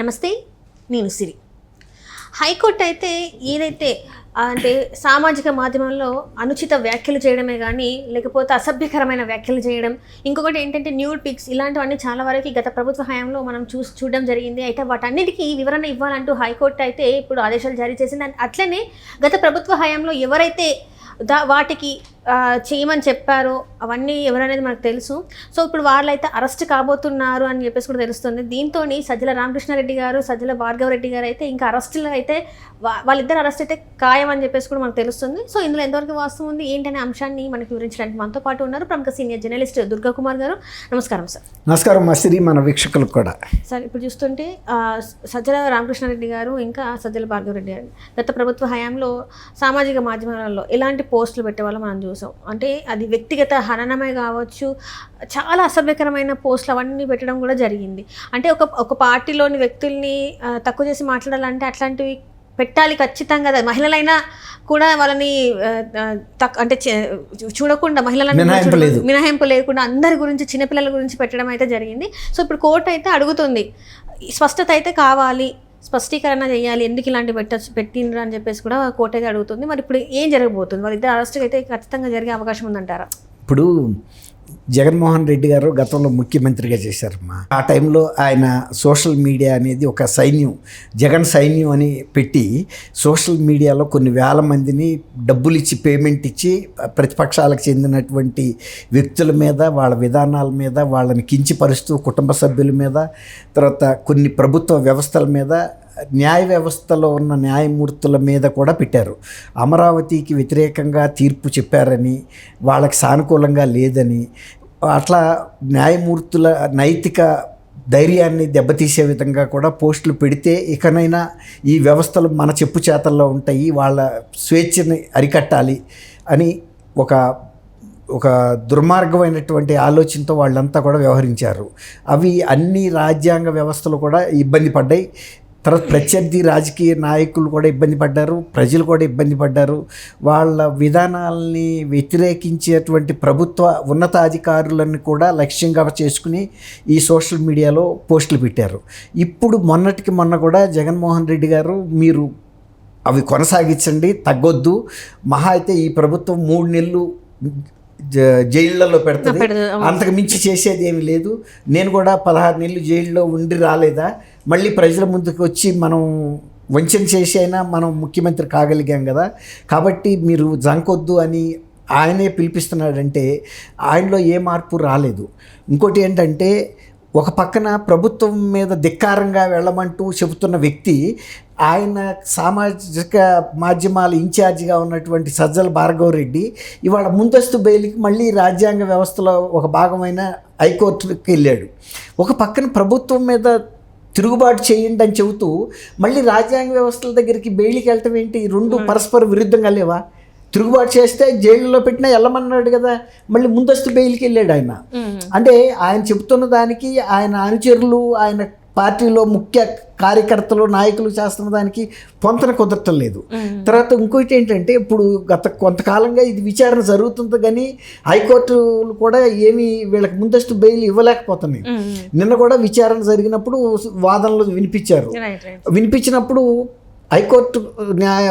నమస్తే నేను సిరి. హైకోర్టు అయితే ఏదైతే అంటే సామాజిక మాధ్యమంలో అనుచిత వ్యాఖ్యలు చేయడమే కానీ లేకపోతే అసభ్యకరమైన వ్యాఖ్యలు చేయడం ఇంకొకటి ఏంటంటే న్యూడ్ పిక్స్ ఇలాంటివన్నీ చాలా వరకు గత ప్రభుత్వ హయాంలో మనం చూసి చూడడం జరిగింది. అయితే వాటన్నిటికీ వివరణ ఇవ్వాలంటూ హైకోర్టు అయితే ఇప్పుడు ఆదేశాలు జారీ చేసింది. అట్లనే గత ప్రభుత్వ హయాంలో ఎవరైతే దా వాటికి చేయమని చెప్పారో అవన్నీ ఎవరనేది మనకు తెలుసు. సో ఇప్పుడు వాళ్ళైతే అరెస్ట్ కాబోతున్నారు అని చెప్పేసి కూడా తెలుస్తుంది. దీంతో సజ్జల రామకృష్ణారెడ్డి గారు సజ్జల భార్గవరెడ్డి గారు అయితే ఇంకా అరెస్టులు అయితే వాళ్ళిద్దరు అరెస్ట్ అయితే ఖాయం అని చెప్పేసి కూడా మనకు తెలుస్తుంది. సో ఇందులో ఎంతవరకు వాస్తవం ఉంది ఏంటనే అంశాన్ని మనకి వివరించడానికి మనతో పాటు ఉన్నారు ప్రముఖ సీనియర్ జర్నలిస్ట్ దుర్గా కుమార్ గారు. నమస్కారం సార్. నమస్కారం మసిరి మన వీక్షకులకు కూడా. సార్ ఇప్పుడు చూస్తుంటే సజ్జల రామకృష్ణారెడ్డి గారు ఇంకా సజ్జల భార్గవరెడ్డి గారు గత ప్రభుత్వ హయాంలో సామాజిక మాధ్యమాలలో ఎలాంటి పోస్టులు పెట్టేవాళ్ళో మనం చూసాం. అంటే అది వ్యక్తిగత హననమే కావచ్చు చాలా అసభ్యకరమైన పోస్టులు అవన్నీ పెట్టడం కూడా జరిగింది. అంటే ఒక ఒక పార్టీలోని వ్యక్తుల్ని తక్కువ చేసి మాట్లాడాలంటే అట్లాంటివి పెట్టాలి ఖచ్చితంగా. మహిళలైనా కూడా వాళ్ళని అంటే చూడకుండా మహిళలను మినహాయింపు లేకుండా అందరి గురించి చిన్నపిల్లల గురించి పెట్టడం అయితే జరిగింది. సో ఇప్పుడు కోర్టు అయితే అడుగుతుంది స్పష్టత అయితే కావాలి స్పష్టీకరణ చేయాలి ఎందుకు ఇలాంటి పెట్టచ్చు పెట్టిండ్రు అని చెప్పేసి కూడా కోర్టు అయితే అడుగుతుంది. మరి ఇప్పుడు ఏం జరగబోతుంది? వాళ్ళిద్దరు అరెస్ట్ అయితే ఖచ్చితంగా జరిగే అవకాశం ఉందంటారా? ఇప్పుడు జగన్మోహన్ రెడ్డి గారు గతంలో ముఖ్యమంత్రిగా చేశారమ్మా. ఆ టైంలో ఆయన సోషల్ మీడియా అనేది ఒక సైన్యం జగన్ సైన్యం అని పెట్టి సోషల్ మీడియాలో కొన్ని వేల మందిని డబ్బులు ఇచ్చి పేమెంట్ ఇచ్చి ప్రతిపక్షాలకు చెందినటువంటి వ్యక్తుల మీద వాళ్ళ విధానాల మీద వాళ్ళని కించిపరుస్తూ కుటుంబ సభ్యుల మీద తర్వాత కొన్ని ప్రభుత్వ వ్యవస్థల మీద న్యాయ వ్యవస్థలో ఉన్న న్యాయమూర్తుల మీద కూడా పెట్టారు. అమరావతికి వ్యతిరేకంగా తీర్పు చెప్పారని వాళ్ళకి సానుకూలంగా లేదని అట్లా న్యాయమూర్తుల నైతిక ధైర్యాన్ని దెబ్బతీసే విధంగా కూడా పోస్టులు పెడితే ఇకనైనా ఈ వ్యవస్థలు మన చెప్పు చేతల్లో ఉంటాయి వాళ్ళ స్వేచ్ఛని అరికట్టాలి అని ఒక ఒక దుర్మార్గమైనటువంటి ఆలోచనతో వాళ్ళంతా కూడా వ్యవహరించారు. అవి అన్ని రాజ్యాంగ వ్యవస్థలు కూడా ఇబ్బంది పడ్డాయి. తర్వాత ప్రత్యర్థి రాజకీయ నాయకులు కూడా ఇబ్బంది పడ్డారు ప్రజలు కూడా ఇబ్బంది పడ్డారు. వాళ్ళ విధానాలని వ్యతిరేకించేటువంటి ప్రభుత్వ ఉన్నతాధికారులను కూడా లక్ష్యంగా చేసుకుని ఈ సోషల్ మీడియాలో పోస్టులు పెట్టారు. ఇప్పుడు మొన్నటికి మొన్న కూడా జగన్మోహన్ రెడ్డి గారు మీరు అవి కొనసాగించండి తగ్గొద్దు. మహా అయితే ఈ ప్రభుత్వం మూడు నెలలు జ- జైళ్ళలో పెడతది, అంతకు మించి చేసేది ఏమి లేదు. నేను కూడా పదహారు నెలలు జైల్లో ఉండి రాలేదా? మళ్ళీ ప్రజల ముందుకు వచ్చి మనం వంచన చేసి అయినా మనం ముఖ్యమంత్రి కాగలిగాం కదా. కాబట్టి మీరు జంకొద్దు అని ఆయనే పిలిపిస్తున్నాడంటే ఆయనలో ఏ మార్పు రాలేదు. ఇంకోటి ఏంటంటే ఒక పక్కన ప్రభుత్వం మీద ధిక్కారంగా వెళ్ళమంటూ చెబుతున్న వ్యక్తి ఆయన సామాజిక మాధ్యమాల ఇన్ఛార్జిగా ఉన్నటువంటి సజ్జల భార్గవరెడ్డి ఇవాళ ముందస్తు బెయిల్కి మళ్ళీ రాజ్యాంగ వ్యవస్థలో ఒక భాగమైన హైకోర్టుకి వెళ్ళాడు. ఒక పక్కన ప్రభుత్వం మీద తిరుగుబాటు చేయండి అని చెబుతూ మళ్ళీ రాజ్యాంగ వ్యవస్థల దగ్గరికి బెయిల్కి వెళ్ళటం ఏంటి? రెండు పరస్పర విరుద్ధంగా లేవా? తిరుగుబాటు చేస్తే జైల్లో పెట్టినా వెళ్ళమన్నాడు కదా. మళ్ళీ ముందస్తు బెయిల్కి వెళ్ళాడు ఆయన. అంటే ఆయన చెబుతున్న దానికి ఆయన అనుచరులు ఆయన పార్టీలో ముఖ్య కార్యకర్తలు నాయకులు చేస్తున్న దానికి పొంతన కుదరటం లేదు. తర్వాత ఇంకోటి ఏంటంటే ఇప్పుడు గత కొంతకాలంగా ఇది విచారణ జరుగుతుంది కానీ హైకోర్టులు కూడా ఏమీ వీళ్ళకి ముందస్తు బెయిల్ ఇవ్వలేకపోతున్నాయి. నిన్న కూడా విచారణ జరిగినప్పుడు వాదనలు వినిపించారు. వినిపించినప్పుడు హైకోర్టు న్యాయ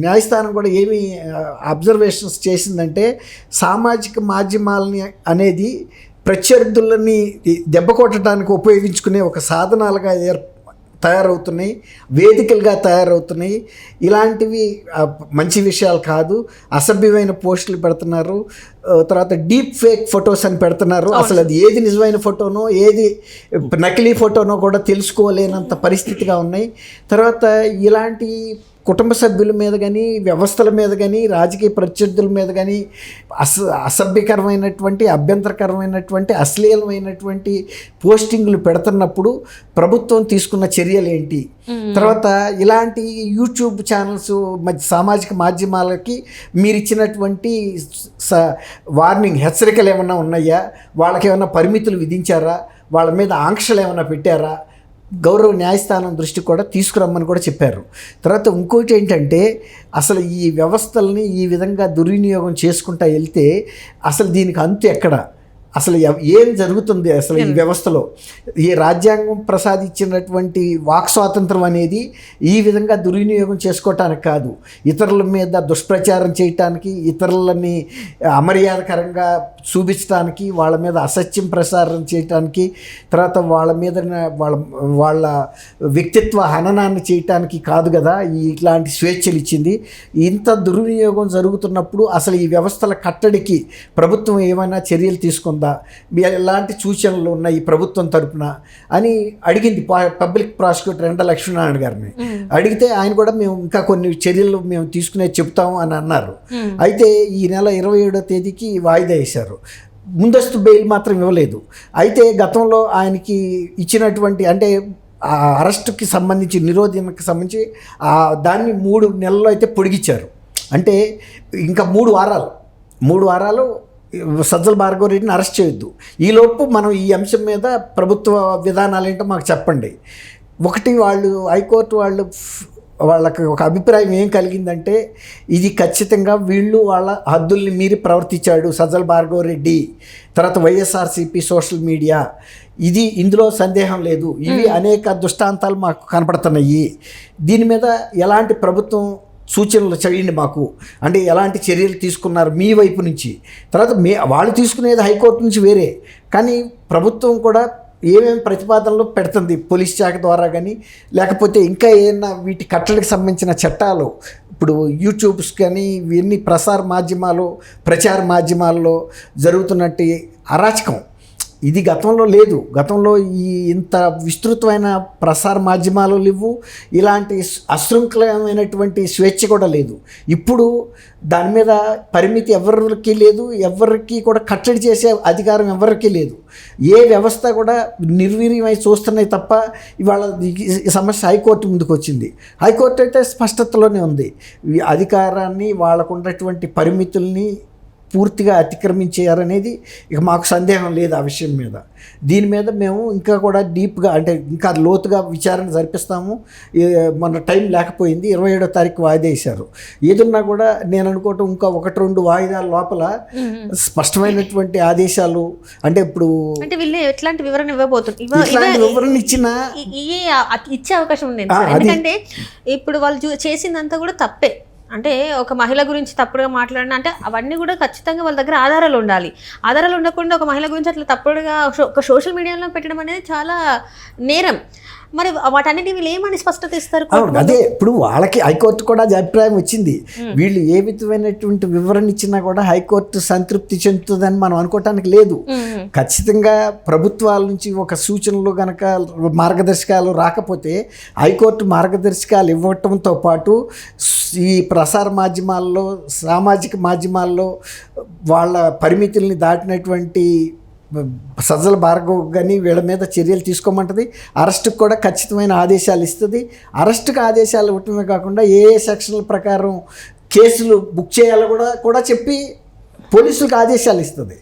న్యాయస్థానం కూడా ఏమి అబ్జర్వేషన్స్ చేసిందంటే సామాజిక మాధ్యమాలని అనేది ప్రత్యర్థులని దెబ్బ కొట్టడానికి ఉపయోగించుకునే ఒక సాధనాలుగా ఏర్ తయారవుతున్నాయి వేదికలుగా తయారవుతున్నాయి. ఇలాంటివి మంచి విషయాలు కాదు. అసభ్యమైన పోస్టులు పెడుతున్నారు. తర్వాత డీప్ ఫేక్ ఫొటోస్ అని పెడుతున్నారు. అసలు అది ఏది నిజమైన ఫోటోనో ఏది నకిలీ ఫోటోనో కూడా తెలుసుకోలేనంత పరిస్థితిగా ఉన్నాయి. తర్వాత ఇలాంటి కుటుంబ సభ్యుల మీద కానీ వ్యవస్థల మీద కానీ రాజకీయ ప్రత్యర్థుల మీద కానీ అస అసభ్యకరమైనటువంటి అభ్యంతరకరమైనటువంటి అశ్లీలమైనటువంటి పోస్టింగ్లు పెడుతున్నప్పుడు ప్రభుత్వం తీసుకున్న చర్యలు ఏంటి తర్వాత ఇలాంటి యూట్యూబ్ ఛానల్స్ మధ్య సామాజిక మాధ్యమాలకి మీరు ఇచ్చినటువంటి స వార్నింగ్ హెచ్చరికలు ఏమైనా ఉన్నాయా? వాళ్ళకి ఏమైనా పరిమితులు విధించారా? వాళ్ళ మీద ఆంక్షలు ఏమైనా పెట్టారా? గౌరవ న్యాయస్థానం దృష్టి కూడా తీసుకురమ్మని కూడా చెప్పారు. తర్వాత ఇంకోటి ఏంటంటే అసలు ఈ వ్యవస్థల్ని ఈ విధంగా దుర్వినియోగం చేసుకుంటా వెళ్తే అసలు దీనికి అంతు ఎక్కడ? అసలు ఏం జరుగుతుంది అసలు ఈ వ్యవస్థలో? ఈ రాజ్యాంగం ప్రసాదించినటువంటి వాక్ స్వాతంత్రం అనేది ఈ విధంగా దుర్వినియోగం చేసుకోవటానికి కాదు. ఇతరుల మీద దుష్ప్రచారం చేయటానికి ఇతరులని అమర్యాదకరంగా చూపించడానికి వాళ్ళ మీద అసత్యం ప్రసారం చేయటానికి తర్వాత వాళ్ళ మీద వాళ్ళ వాళ్ళ వ్యక్తిత్వ హననాన్ని చేయటానికి కాదు కదా ఈ ఇట్లాంటి స్వేచ్ఛలు ఇచ్చింది. ఇంత దుర్వినియోగం జరుగుతున్నప్పుడు అసలు ఈ వ్యవస్థల కట్టడికి ప్రభుత్వం ఏమైనా చర్యలు తీసుకుందా? మీ ఎలాంటి సూచనలు ఉన్నాయి ప్రభుత్వం తరపున? అని అడిగింది పబ్లిక్ ప్రాసిక్యూటర్ ఎండ లక్ష్మీనారాయణ గారిని. అడిగితే ఆయన కూడా మేము ఇంకా కొన్ని చర్యలు మేము తీసుకునే చెప్తాము అని అన్నారు. అయితే ఈ నెల ఇరవై ఏడో తేదీకి వాయిదా వేశారు. ముందస్తు బెయిల్ మాత్రం ఇవ్వలేదు. అయితే గతంలో ఆయనకి ఇచ్చినటువంటి అంటే ఆ అరెస్టుకి సంబంధించి నిరోధనకి సంబంధించి ఆ దాన్ని మూడు నెలల్లో అయితే పొడిగించారు. అంటే ఇంకా మూడు వారాలు. మూడు వారాలు సజ్జల భార్గవ రెడ్డిని అరెస్ట్ చేయొద్దు. ఈలోపు మనం ఈ అంశం మీద ప్రభుత్వ విధానాలు ఏంటో మాకు చెప్పండి. ఒకటి వాళ్ళు హైకోర్టు వాళ్ళు వాళ్ళకి ఒక అభిప్రాయం ఏం కలిగిందంటే ఇది ఖచ్చితంగా వీళ్ళు వాళ్ళ హద్దుల్ని మీరి ప్రవర్తించాడు సజ్జల భార్గవ రెడ్డి తర్వాత వైఎస్ఆర్సీపీ సోషల్ మీడియా. ఇది ఇందులో సందేహం లేదు. ఇవి అనేక దృష్టాంతాలు మాకు కనపడుతున్నాయి. దీని మీద ఎలాంటి ప్రభుత్వం సూచనలు చేయండి మాకు. అంటే ఎలాంటి చర్యలు తీసుకున్నారు మీ వైపు నుంచి. తర్వాత మే వాళ్ళు తీసుకునేది హైకోర్టు నుంచి వేరే. కానీ ప్రభుత్వం కూడా ఏమేమి ప్రతిపాదనలు పెడుతుంది పోలీస్ శాఖ ద్వారా కానీ లేకపోతే ఇంకా ఏమైనా వీటి కట్టడికి సంబంధించిన చట్టాలు? ఇప్పుడు యూట్యూబ్స్ కానీ ఇవన్నీ ప్రసార మాధ్యమాలు ప్రచార మాధ్యమాల్లో జరుగుతున్నట్టు అరాచకం. ఇది గతంలో లేదు. గతంలో ఈ ఇంత విస్తృతమైన ప్రసార మాధ్యమాలు లేవు. ఇలాంటి అశృంఖలమైనటువంటి స్వేచ్ఛ కూడా లేదు. ఇప్పుడు దాని మీద పరిమితి ఎవరికి లేదు. ఎవరికి కూడా కట్టడి చేసే అధికారం ఎవరికీ లేదు. ఏ వ్యవస్థ కూడా నిర్వీర్యమై చూస్తున్నాయి తప్ప ఇవాళ ఈ సమస్య హైకోర్టు ముందుకు వచ్చింది. హైకోర్టు అయితే స్పష్టతలోనే ఉంది. అధికారాన్ని వాళ్ళకు ఉన్నటువంటి పరిమితుల్ని పూర్తిగా అతిక్రమించారనేది ఇక మాకు సందేహం లేదు ఆ విషయం మీద దీని మీద మేము ఇంకా కూడా డీప్గా అంటే ఇంకా లోతుగా విచారణ జరిపిస్తాము మన టైం లేకపోయింది ఇరవై ఏడో తారీఖు వాయిదా వేశారు ఏదున్నా కూడా నేను అనుకోవటం ఇంకా ఒకటి రెండు వాయిదాల లోపల స్పష్టమైనటువంటి ఆదేశాలు అంటే ఇప్పుడు అంటే వీళ్ళు ఎట్లాంటి వివరణ ఇవ్వబోతున్నారు వివరణ ఇచ్చిన ఇచ్చే అవకాశం ఉంది ఎందుకంటే ఇప్పుడు వాళ్ళు చేసిందంతా కూడా తప్పే అంటే ఒక మహిళ గురించి తప్పుడుగా మాట్లాడిన అంటే అవన్నీ కూడా ఖచ్చితంగా వాళ్ళ దగ్గర ఆధారాలు ఉండాలి. ఆధారాలు ఉండకుండా ఒక మహిళ గురించి అట్లా తప్పుడుగా ఒక సోషల్ మీడియాలో పెట్టడం అనేది చాలా నేరం. మరి వాటన్నిటి వీళ్ళు ఏమని స్పష్టత ఇస్తారు? అదే ఇప్పుడు వాళ్ళకి హైకోర్టు కూడా అది అభిప్రాయం వచ్చింది. వీళ్ళు ఏ విధమైనటువంటి వివరణ ఇచ్చినా కూడా హైకోర్టు సంతృప్తి చెందుతుందని మనం అనుకోవటానికి లేదు. ఖచ్చితంగా ప్రభుత్వాల నుంచి ఒక సూచనలు గనక మార్గదర్శకాలు రాకపోతే హైకోర్టు మార్గదర్శకాలు ఇవ్వటంతో పాటు ఈ ప్రసార మాధ్యమాల్లో సామాజిక మాధ్యమాల్లో వాళ్ళ పరిమితుల్ని దాటినటువంటి సజ్జల భార్గవ్ కానీ వీళ్ళ మీద చర్యలు తీసుకోమంటుంది. అరెస్టుకు కూడా ఖచ్చితమైన ఆదేశాలు ఇస్తుంది. అరెస్టుకు ఆదేశాలు ఇవ్వటమే కాకుండా ఏ ఏ సెక్షన్ల ప్రకారం కేసులు బుక్ చేయాలో కూడా కూడా చెప్పి పోలీసులకు ఆదేశాలు ఇస్తుంది.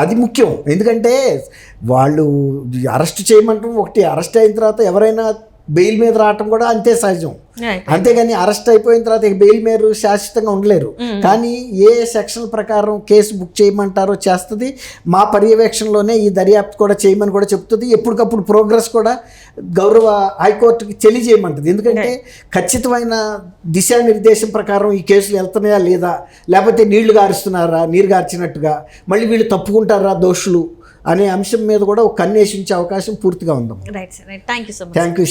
అది ముఖ్యం. ఎందుకంటే వాళ్ళు అరెస్ట్ చేయమంటాం ఒకటి అరెస్ట్ అయిన తర్వాత ఎవరైనా బెయిల్ మీద రావటం కూడా అంతే సహజం. అంతేగాని అరెస్ట్ అయిపోయిన తర్వాత బెయిల్ మీద శాశ్వతంగా ఉండలేరు. కానీ ఏ సెక్షన్ ప్రకారం కేసు బుక్ చేయమంటారో చేస్తుంది. మా పర్యవేక్షణలోనే ఈ దర్యాప్తు కూడా చేయమని కూడా చెప్తుంది. ఎప్పటికప్పుడు ప్రోగ్రెస్ కూడా గౌరవ హైకోర్టుకి తెలియజేయమంటుంది. ఎందుకంటే ఖచ్చితమైన దిశానిర్దేశం ప్రకారం ఈ కేసులు వెళ్తున్నాయా లేదా? లేకపోతే నీళ్ళు గారుస్తున్నారా? నీరు గార్చినట్టుగా? మళ్ళీ వీళ్ళు తప్పుకుంటారా దోషులు? అనే అంశం మీద కూడా ఒక కన్నేషించే అవకాశం పూర్తిగా ఉందాం థ్యాంక్ యూ